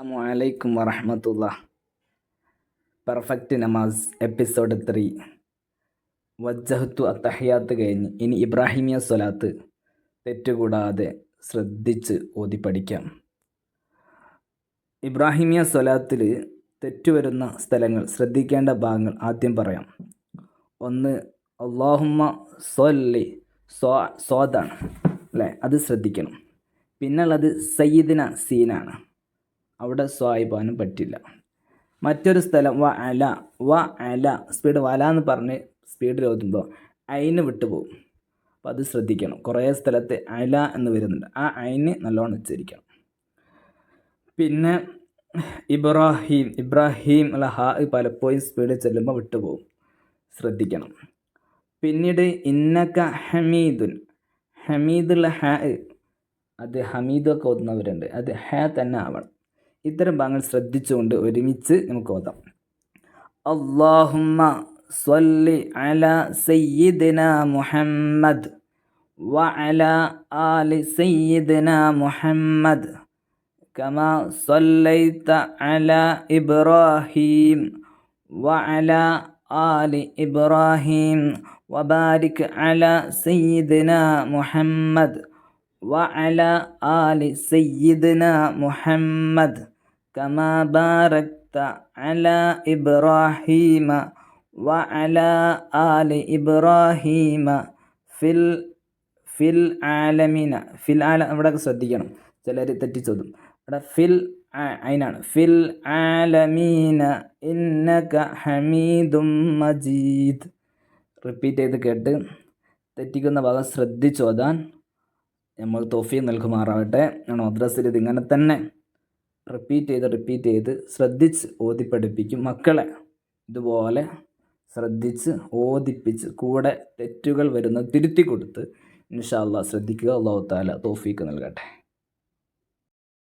അസ്സലാമലൈക്കും വറഹമത്തുള്ള പെർഫെക്റ്റ് നമാസ് എപ്പിസോഡ് ത്രീ വജ്ജഹത്തു അത്തഹയാത്ത് കഴിഞ്ഞ്. ഇനി ഇബ്രാഹിമിയ സ്വലാത്ത് തെറ്റുകൂടാതെ ശ്രദ്ധിച്ച് ഓതി പഠിക്കാം. ഇബ്രാഹിമിയ സ്വലാത്തിൽ തെറ്റുവരുന്ന സ്ഥലങ്ങൾ ശ്രദ്ധിക്കേണ്ട ഭാഗങ്ങൾ ആദ്യം പറയാം. ഒന്ന് അള്ളാഹുമ്മ സൊല്ലി സ്വാ സ്വാദാണ്. അല്ലേ? അത് ശ്രദ്ധിക്കണം. പിന്നുള്ളത് സയ്യിദിന സീനാണ്. അവിടെ സ്വായിപ്പാനും പറ്റില്ല. മറ്റൊരു സ്ഥലം വ അല വ അല സ്പീഡ് വല എന്ന് പറഞ്ഞ് സ്പീഡിൽ ഓതുമ്പോൾ അയിന് വിട്ടുപോകും. അപ്പോൾ അത് ശ്രദ്ധിക്കണം. കുറേ സ്ഥലത്ത് അല എന്ന് വരുന്നുണ്ട്. ആ അയിന് നല്ലോണം ഉച്ചരിക്കണം. പിന്നെ ഇബ്രാഹിം ഇബ്രാഹിം അല്ല ഹാ പലപ്പോഴും സ്പീഡിൽ ചെല്ലുമ്പോൾ വിട്ടുപോകും. ശ്രദ്ധിക്കണം. പിന്നീട് ഇന്നക്ക ഹമീദുൻ. ഹമീദുള്ള ഹാ അത് ഹമീദൊക്കെ ഓതുന്നവരുണ്ട്. അത് ഹ തന്നെ ആവണം. ഇത്തരം ഭാഗങ്ങൾ ശ്രദ്ധിച്ചുകൊണ്ട് ഒരുമിച്ച് നമുക്ക് ഓതാം അള്ളാഹുമ്മ സ്വല്ലി അല സയ്യിദിന മുഹമ്മദ് وعلى آل سيدنا محمد كما صليت على إبراهيم وعلى آل إبراهيم وبارك على سيدنا محمد وعلى آل سيدنا محمد كما باركت على إبراهيم وعلى آل إبراهيم في ഫിൽ ആലമീന ഫിൽ ആല ഇവിടെ ശ്രദ്ധിക്കണം ചിലർ തെറ്റിച്ചോതും ഇവിടെ ഫിൽ അതിനാണ് ഫിൽ ആലമീന ഇന്നക ഹമീദും മജീദ് റിപ്പീറ്റ് ചെയ്ത് കേട്ട് തെറ്റിക്കുന്ന ഭാഗം ശ്രദ്ധിച്ചോതാൻ നമ്മൾ തോഫി നൽകുമാറാവട്ടെ മദ്രസിൽ ഇതിങ്ങനെ തന്നെ റിപ്പീറ്റ് ചെയ്ത് റിപ്പീറ്റ് ചെയ്ത് ശ്രദ്ധിച്ച് ഓതിപ്പഠിപ്പിക്കും. മക്കളെ ഇതുപോലെ ശ്രദ്ധിച്ച് ഓതിപ്പിച്ച് കൂടെ തെറ്റുകൾ വരുന്ന തിരുത്തി കൊടുത്ത് ഇൻഷാ ശ്രദ്ധിക്കുക. അള്ളാഹു താല തോഫീക്ക് നൽകട്ടെ.